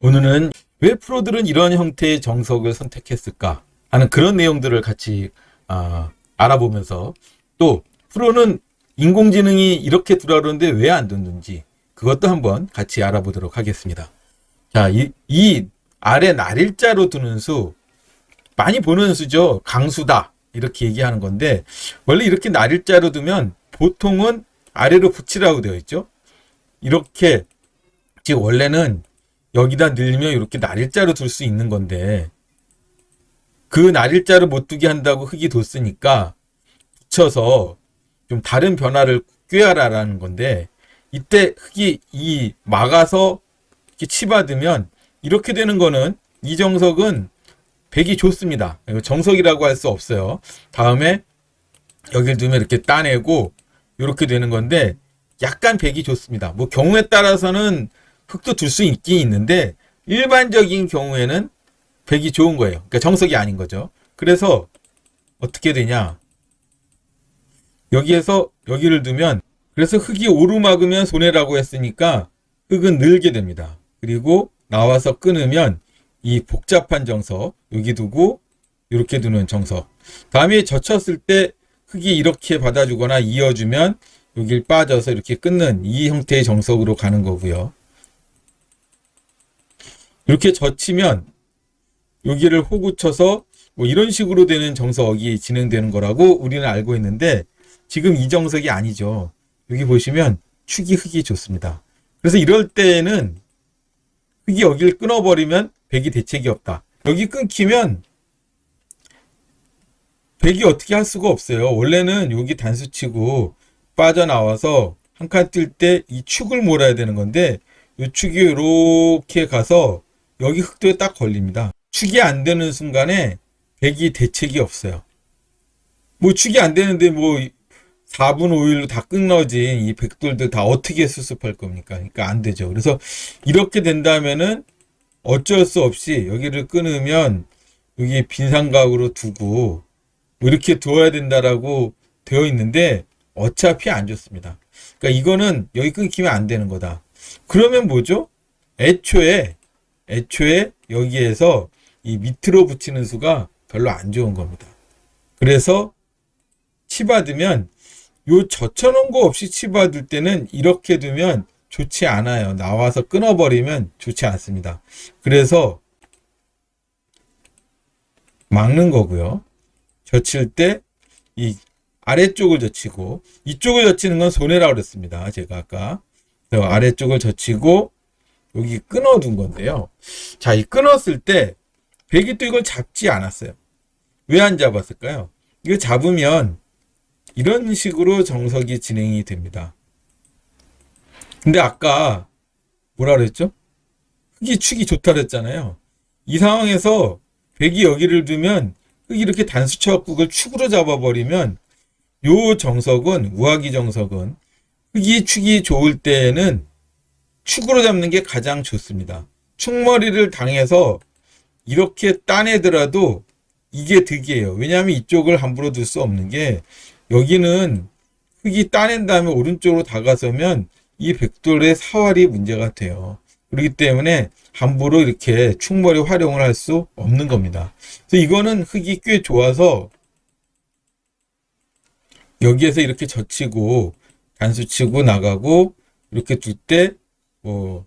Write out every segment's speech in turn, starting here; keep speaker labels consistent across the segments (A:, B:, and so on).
A: 오늘은 왜 프로들은 이런 형태의 정석을 선택했을까 하는 그런 내용들을 같이 아, 알아보면서 또 프로는 인공지능이 이렇게 들어오는데 왜 안 듣는지 그것도 한번 같이 알아보도록 하겠습니다. 자, 이, 이 아래 날일자로 두는 수 많이 보는 수죠. 강수다 이렇게 얘기하는 건데 원래 이렇게 날일자로 두면 보통은 아래로 붙이라고 되어 있죠. 이렇게 즉 원래는 여기다 늘리면 이렇게 날일자로 둘 수 있는 건데 그 날일자로 못 두게 한다고 흙이 뒀으니까 붙여서 좀 다른 변화를 꾀하라라는 건데 이때 흙이 이 막아서 이렇게 치받으면 이렇게 되는 거는 이 정석은 백이 좋습니다. 정석이라고 할 수 없어요. 다음에 여기를 두면 이렇게 따내고 이렇게 되는 건데 약간 백이 좋습니다. 뭐 경우에 따라서는 흙도 둘 수 있긴 있는데 일반적인 경우에는 백이 좋은 거예요. 그러니까 정석이 아닌 거죠. 그래서 어떻게 되냐? 여기에서 여기를 두면 그래서 흙이 오르막으면 손해라고 했으니까 흙은 늘게 됩니다. 그리고 나와서 끊으면 이 복잡한 정석 여기 두고 이렇게 두는 정석. 다음에 젖혔을 때 흙이 이렇게 받아주거나 이어주면 여길 빠져서 이렇게 끊는 이 형태의 정석으로 가는 거고요. 이렇게 젖히면 여기를 호구 쳐서 뭐 이런 식으로 되는 정석이 진행되는 거라고 우리는 알고 있는데 지금 이 정석이 아니죠. 여기 보시면 축이 흙이 좋습니다. 그래서 이럴 때는 흙이 여기를 끊어버리면 백이 대책이 없다. 여기 끊기면 백이 어떻게 할 수가 없어요. 원래는 여기 단수치고 빠져나와서 한 칸 뛸 때 이 축을 몰아야 되는 건데 이 축이 이렇게 가서 여기 흙도에 딱 걸립니다. 축이 안 되는 순간에 백이 대책이 없어요. 뭐 축이 안 되는데 뭐 4분 5일로 다 끊어진 이 백돌들 다 어떻게 수습할 겁니까? 그러니까 안 되죠. 그래서 이렇게 된다면은 어쩔 수 없이 여기를 끊으면 여기 빈 삼각으로 두고 뭐 이렇게 두어야 된다라고 되어 있는데 어차피 안 좋습니다. 그러니까 이거는 여기 끊기면 안 되는 거다. 그러면 뭐죠? 애초에 애초에 여기에서 이 밑으로 붙이는 수가 별로 안 좋은 겁니다. 그래서 치받으면 요 젖혀놓은 거 없이 치받을 때는 이렇게 두면 좋지 않아요. 나와서 끊어버리면 좋지 않습니다. 그래서 막는 거고요. 젖힐 때 이 아래쪽을 젖히고 이쪽을 젖히는 건 손해라고 그랬습니다. 제가 아까 아래쪽을 젖히고 여기 끊어둔 건데요. 자, 이 끊었을 때 백이 또 이걸 잡지 않았어요. 왜 안 잡았을까요? 이거 잡으면 이런 식으로 정석이 진행이 됩니다. 근데 아까 뭐라 그랬죠? 흙이 축이 좋다 그랬잖아요. 이 상황에서 백이 여기를 두면 흙이 이렇게 단수쳐갖고 그걸 축으로 잡아버리면 요 정석은 우하기 정석은 흙이 축이 좋을 때는 축으로 잡는 게 가장 좋습니다. 축머리를 당해서 이렇게 따내더라도 이게 득이에요. 왜냐하면 이쪽을 함부로 둘 수 없는 게 여기는 흙이 따낸 다음에 오른쪽으로 다가서면 이 백돌의 사활이 문제가 돼요. 그렇기 때문에 함부로 이렇게 축머리 활용을 할 수 없는 겁니다. 그래서 이거는 흙이 꽤 좋아서 여기에서 이렇게 젖히고 단수치고 나가고 이렇게 둘 때 뭐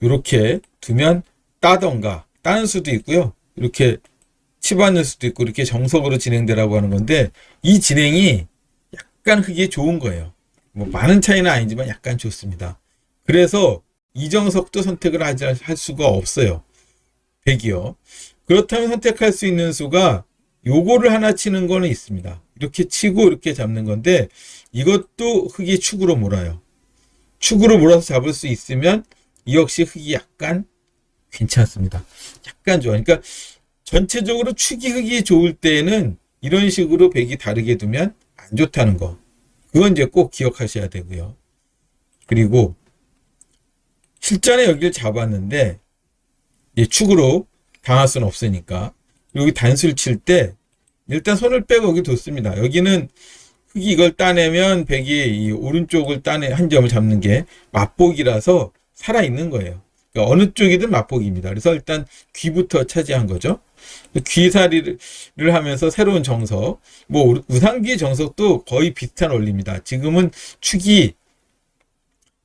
A: 이렇게 두면 따던가 따는 수도 있고요. 이렇게 치받는 수도 있고 이렇게 정석으로 진행되라고 하는 건데 이 진행이 약간 흙이 좋은 거예요. 뭐 많은 차이는 아니지만 약간 좋습니다. 그래서 이정석도 선택을 하지 할 수가 없어요. 100이요. 그렇다면 선택할 수 있는 수가 요거를 하나 치는 거는 있습니다. 이렇게 치고 이렇게 잡는 건데 이것도 흙이 축으로 몰아요. 축으로 몰아서 잡을 수 있으면 이 역시 흙이 약간 괜찮습니다. 약간 좋아. 그러니까 전체적으로 축이 흙이 좋을 때는 이런 식으로 백이 다르게 두면 안 좋다는 거. 그건 이제 꼭 기억하셔야 되고요. 그리고 실전에 여기를 잡았는데 축으로 당할 수는 없으니까 여기 단수를 칠 때 일단 손을 빼고 여기 뒀습니다. 여기는 흙이 이걸 따내면 백이 이 오른쪽을 따내 한 점을 잡는 게 맛보기라서 살아 있는 거예요. 그러니까 어느 쪽이든 맛보기입니다. 그래서 일단 귀부터 차지한 거죠. 귀살이를 하면서 새로운 정석, 뭐 우상귀의 정석도 거의 비슷한 원리입니다. 지금은 축이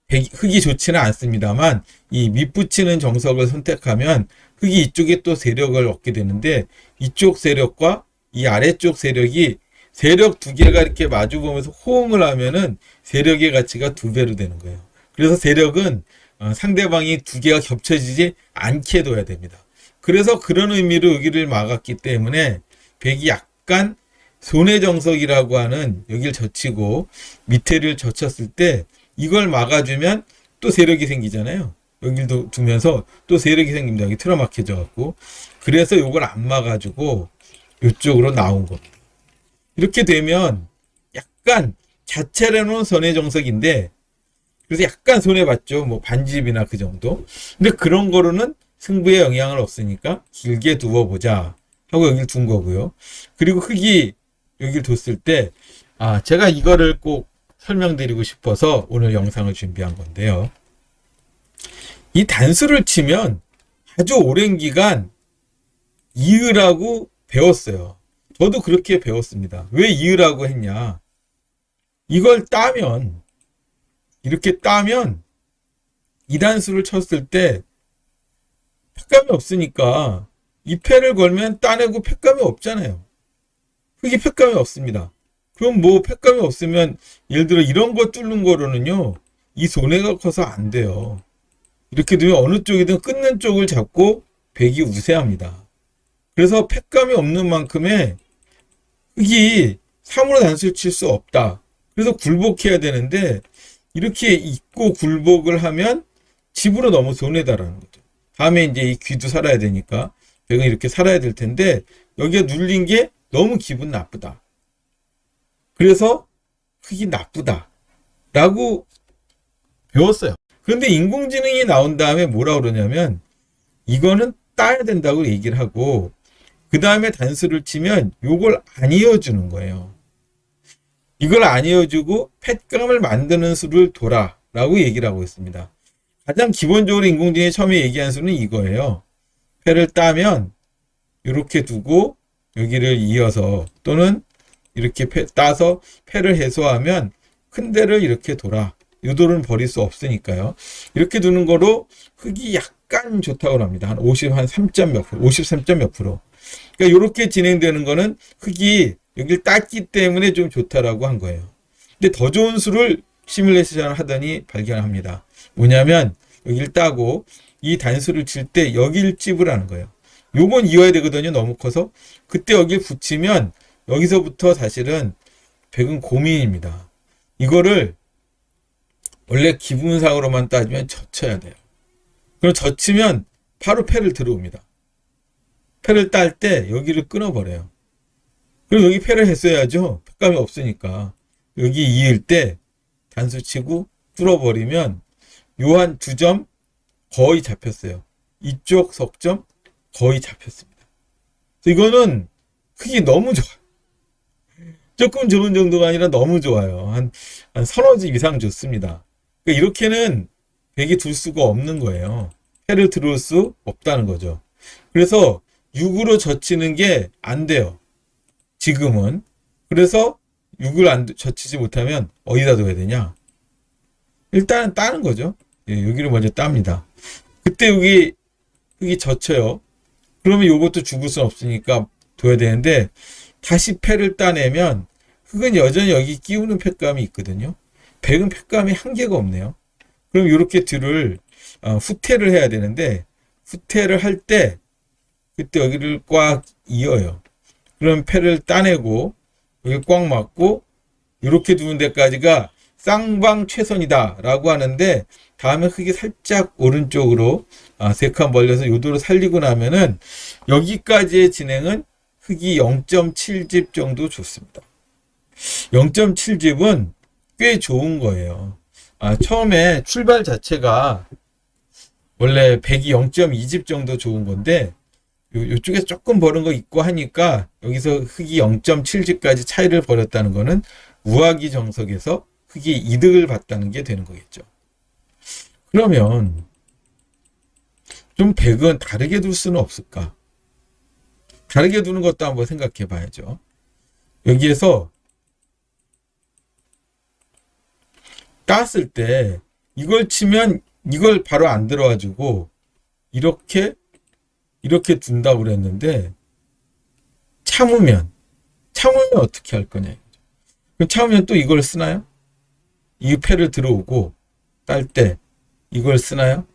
A: 흙이 좋지는 않습니다만 이 밑붙이는 정석을 선택하면 흙이 이쪽에 또 세력을 얻게 되는데 이쪽 세력과 이 아래쪽 세력이 세력 두 개가 이렇게 마주 보면서 호응을 하면은 세력의 가치가 두 배로 되는 거예요. 그래서 세력은 어, 상대방이 두 개가 겹쳐지지 않게 둬야 됩니다. 그래서 그런 의미로 여기를 막았기 때문에 백이 약간 손해정석이라고 하는 여기를 젖히고 밑에를 젖혔을 때 이걸 막아주면 또 세력이 생기잖아요. 여기를 두면서 또 세력이 생깁니다. 여기 틀어막혀져 갖고 그래서 요걸 안 막아주고 이쪽으로 나온 겁니다. 이렇게 되면 약간 자체로는 손해정석인데 그래서 약간 손해봤죠. 뭐 반집이나 그 정도. 근데 그런 거로는 승부에 영향을 없으니까 길게 두어보자 하고 여기를 둔 거고요. 그리고 흙이 여기를 뒀을 때, 아, 제가 이거를 꼭 설명드리고 싶어서 오늘 영상을 준비한 건데요. 이 단수를 치면 아주 오랜 기간 이으라고 배웠어요. 저도 그렇게 배웠습니다. 왜 이으라고 했냐? 이걸 따면 이렇게 따면 이 단수를 쳤을 때 팩감이 없으니까 이 패를 걸면 따내고 팩감이 없잖아요. 흙이 팩감이 없습니다. 그럼 뭐 팩감이 없으면 예를 들어 이런 거 뚫는 거로는요. 이 손해가 커서 안 돼요. 이렇게 되면 어느 쪽이든 끊는 쪽을 잡고 백이 우세합니다. 그래서 팩감이 없는 만큼의 흙이 3으로 단수를 칠 수 없다. 그래서 굴복해야 되는데 이렇게 있고 굴복을 하면 집으로 너무 손해다라는 거죠. 다음에 이제 이 귀도 살아야 되니까 백은 이렇게 살아야 될 텐데 여기에 눌린 게 너무 기분 나쁘다. 그래서 흙이 나쁘다. 라고 배웠어요. 그런데 인공지능이 나온 다음에 뭐라 그러냐면 이거는 따야 된다고 얘기를 하고 그 다음에 단수를 치면 요걸 안 이어주는 거예요. 이걸 안 이어주고 펫감을 만드는 수를 둬라 라고 얘기를 하고 있습니다. 가장 기본적으로 인공지능이 처음에 얘기한 수는 이거예요. 패를 따면 이렇게 두고 여기를 이어서 또는 이렇게 패, 따서 패를 해소하면 큰 데를 이렇게 돌아. 유도는 버릴 수 없으니까요. 이렇게 두는 거로 흙이 약간 좋다고 합니다. 한 50, 한 3점 몇 프로, 53점 몇 프로. 그러니까 이렇게 진행되는 거는 흙이 여기를 땄기 때문에 좀 좋다라고 한 거예요. 근데 더 좋은 수를 시뮬레이션을 하더니 발견합니다. 뭐냐면 여기를 따고 이 단수를 칠 때 여기를 찝으라는 거예요. 요건 이어야 되거든요. 너무 커서. 그때 여기를 붙이면 여기서부터 사실은 백은 고민입니다. 이거를 원래 기분상으로만 따지면 젖혀야 돼요. 그럼 젖히면 바로 패를 들어옵니다. 패를 딸 때 여기를 끊어버려요. 그럼 여기 패를 했어야죠. 패감이 없으니까. 여기 이을 때 단수 치고 뚫어버리면 요한 두 점 거의 잡혔어요. 이쪽 석점 거의 잡혔습니다. 이거는 크기 너무 좋아요. 조금 좋은 정도가 아니라 너무 좋아요. 한, 한 서너 집 이상 좋습니다. 그러니까 이렇게는 백이 둘 수가 없는 거예요. 해를 들어올 수 없다는 거죠. 그래서 6으로 젖히는 게 안 돼요. 지금은. 그래서 6을 안 젖히지 못하면 어디다 둬야 되냐? 일단은 따는 거죠. 예, 여기를 먼저 땁니다. 그때 여기 여기 젖혀요. 그러면 이것도 죽을 수 없으니까 둬야 되는데 다시 패를 따내면 흙은 여전히 여기 끼우는 팩감이 있거든요. 백은 팩감이 한계가 없네요. 그럼 이렇게 뒤를 어, 후퇴를 해야 되는데 후퇴를 할 때 그때 여기를 꽉 이어요. 그럼 패를 따내고 여기 꽉 맞고 이렇게 두는 데까지가 쌍방 최선이다 라고 하는데 다음에 흙이 살짝 오른쪽으로 아, 세칸 벌려서 요도로 살리고 나면은 여기까지의 진행은 흙이 0.7집 정도 좋습니다. 0.7집은 꽤 좋은 거예요. 아, 처음에 출발 자체가 원래 100이 0.2집 정도 좋은 건데 요, 요쪽에서 조금 버는 거 있고 하니까 여기서 흙이 0.7집까지 차이를 벌였다는 거는 우하기 정석에서 흙이 이득을 봤다는 게 되는 거겠죠. 그러면 좀 백은 다르게 둘 수는 없을까? 다르게 두는 것도 한번 생각해 봐야죠. 여기에서 땄을 때 이걸 치면 이걸 바로 안 들어가지고 이렇게 이렇게 둔다고 그랬는데 참으면 참으면 어떻게 할 거냐. 그럼 참으면 또 이걸 쓰나요? 이 패를 들어오고 딸 때 이걸 쓰나요?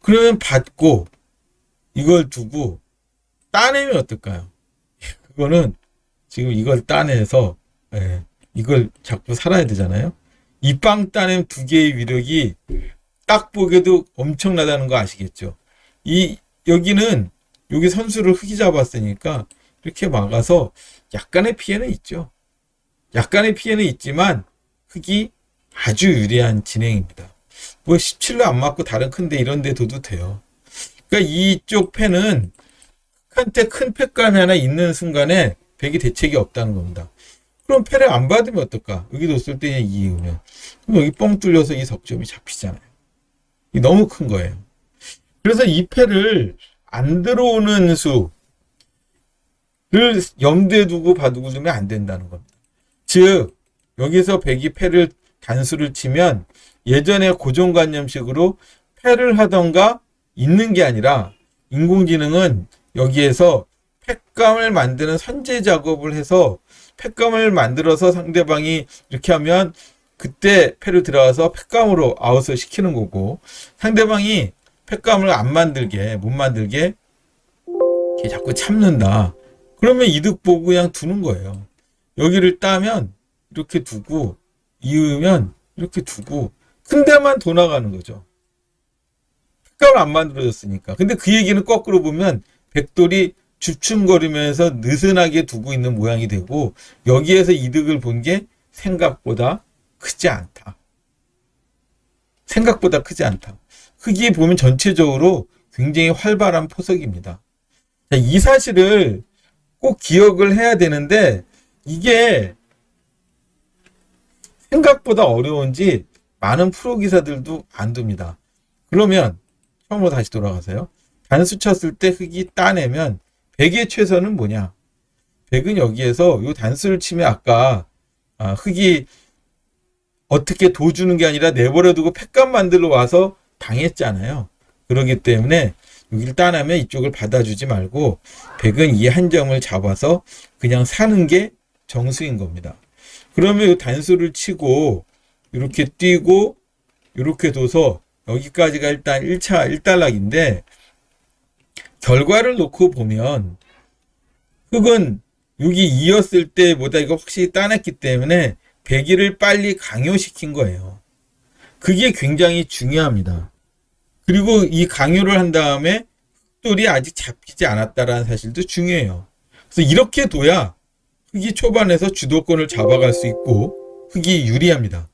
A: 그러면 받고 이걸 두고 따내면 어떨까요? 그거는 지금 이걸 따내서 예, 이걸 자꾸 살아야 되잖아요. 이 빵 따낸 두 개의 위력이 딱 보기에도 엄청나다는 거 아시겠죠? 이 여기는 여기 선수를 흙이 잡았으니까 이렇게 막아서 약간의 피해는 있죠. 약간의 피해는 있지만 흙이 아주 유리한 진행입니다. 뭐 17로 안 맞고 다른 큰데 이런 데 둬도 돼요. 그러니까 이쪽 패는 한테 큰 패감이 하나 있는 순간에 백이 대책이 없다는 겁니다. 그럼 패를 안 받으면 어떨까? 여기 뒀을 때 이으면 그럼 여기 뻥 뚫려서 이 석점이 잡히잖아요. 이 너무 큰 거예요. 그래서 이 패를 안 들어오는 수를 염두에 두고 바두고 두면 안 된다는 겁니다. 즉 여기서 백이 패를 단수를 치면 예전에 고정관념식으로 패를 하던가 있는 게 아니라 인공지능은 여기에서 팩감을 만드는 선제 작업을 해서 팩감을 만들어서 상대방이 이렇게 하면 그때 패를 들어가서 팩감으로 아웃을 시키는 거고 상대방이 팩감을 안 만들게 못 만들게 이렇게 자꾸 참는다. 그러면 이득 보고 그냥 두는 거예요. 여기를 따면 이렇게 두고 이으면 이렇게 두고 큰 데만 더 나가는 거죠. 팩감을 안 만들어졌으니까. 근데 그 얘기는 거꾸로 보면 백돌이 주춤거리면서 느슨하게 두고 있는 모양이 되고 여기에서 이득을 본 게 생각보다 크지 않다. 생각보다 크지 않다. 흙이 보면 전체적으로 굉장히 활발한 포석입니다. 자, 이 사실을 꼭 기억을 해야 되는데 이게 생각보다 어려운지 많은 프로 기사들도 안 둡니다. 그러면 처음으로 다시 돌아가세요. 단수 쳤을 때 흙이 따내면 100의 최선은 뭐냐? 100은 여기에서 요 단수를 치면 아까 아, 흙이 어떻게 도주는 게 아니라 내버려두고 팩감 만들러 와서 당했잖아요. 그러기 때문에 여기를 따내면 이쪽을 받아주지 말고 100은 이 한 점을 잡아서 그냥 사는 게 정수인 겁니다. 그러면 이 단수를 치고 이렇게 뛰고 이렇게 둬서 여기까지가 일단 1차 1단락인데 결과를 놓고 보면 흙은 여기 이었을 때보다 이거 확실히 따냈기 때문에 배기를 빨리 강요시킨 거예요. 그게 굉장히 중요합니다. 그리고 이 강요를 한 다음에 흙돌이 아직 잡히지 않았다라는 사실도 중요해요. 그래서 이렇게 둬야 흙이 초반에서 주도권을 잡아갈 수 있고 흙이 유리합니다.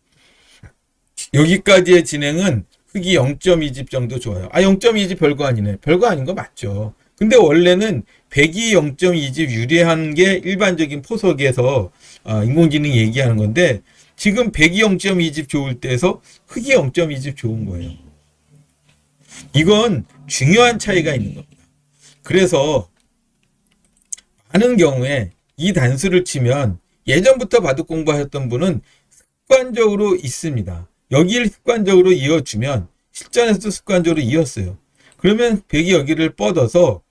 A: 여기까지의 진행은 흙이 0.2집 정도 좋아요. 아 0.2집 별거 아니네. 별거 아닌 거 맞죠. 근데 원래는 100이 0.2집 유리한 게 일반적인 포석에서 아, 인공지능이 얘기하는 건데 지금 100이 0.2집 좋을 때에서 흙이 0.2집 좋은 거예요. 이건 중요한 차이가 있는 겁니다. 그래서 많은 경우에 이 단수를 치면 예전부터 바둑 공부하셨던 분은 습관적으로 있습니다. 여기를 습관적으로 이어주면 실전에서도 습관적으로 이었어요. 그러면 백이 여기를 뻗어서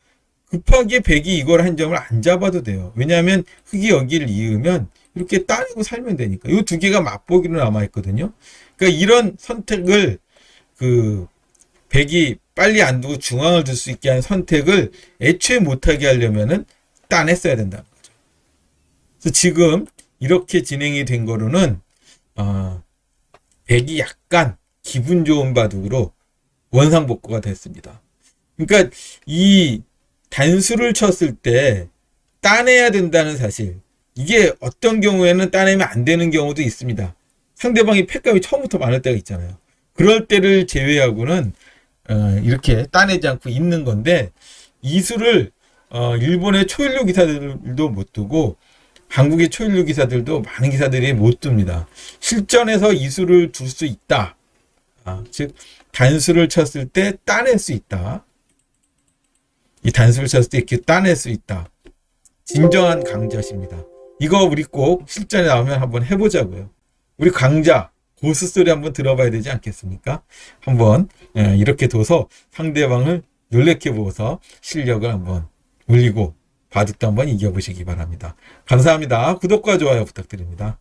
A: 급하게 백이 이걸 한 점을 안 잡아도 돼요. 왜냐하면 흙이 여기를 이으면 이렇게 따내고 살면 되니까. 이 두 개가 맛보기로 남아있거든요. 그러니까 이런 선택을 그 백이 빨리 안 두고 중앙을 둘수 있게 한 선택을 애초에 못하게 하려면은 따냈어야 된다는 거죠. 그래서 지금 이렇게 진행이 된 거로는 어, 백이 약간 기분 좋은 바둑으로 원상복구가 됐습니다. 그러니까 이 단수를 쳤을 때 따내야 된다는 사실 이게 어떤 경우에는 따내면 안 되는 경우도 있습니다. 상대방이 패감이 처음부터 많을 때가 있잖아요. 그럴 때를 제외하고는 어, 이렇게 따내지 않고 있는 건데 이 수를 어, 일본의 초일류 기사들도 못 두고 한국의 초일류 기사들도 많은 기사들이 못 둡니다. 실전에서 이 수를 둘 수 있다. 아, 즉 단수를 쳤을 때 따낼 수 있다. 이 단수를 쳤을 때 이렇게 따낼 수 있다. 진정한 강자십니다. 이거 우리 꼭 실전에 나오면 한번 해보자고요. 우리 강자 고수 소리 한번 들어봐야 되지 않겠습니까? 한번 예, 이렇게 둬서 상대방을 놀래켜 보고서 실력을 한번 올리고 바둑도 한번 이겨보시기 바랍니다. 감사합니다. 구독과 좋아요 부탁드립니다.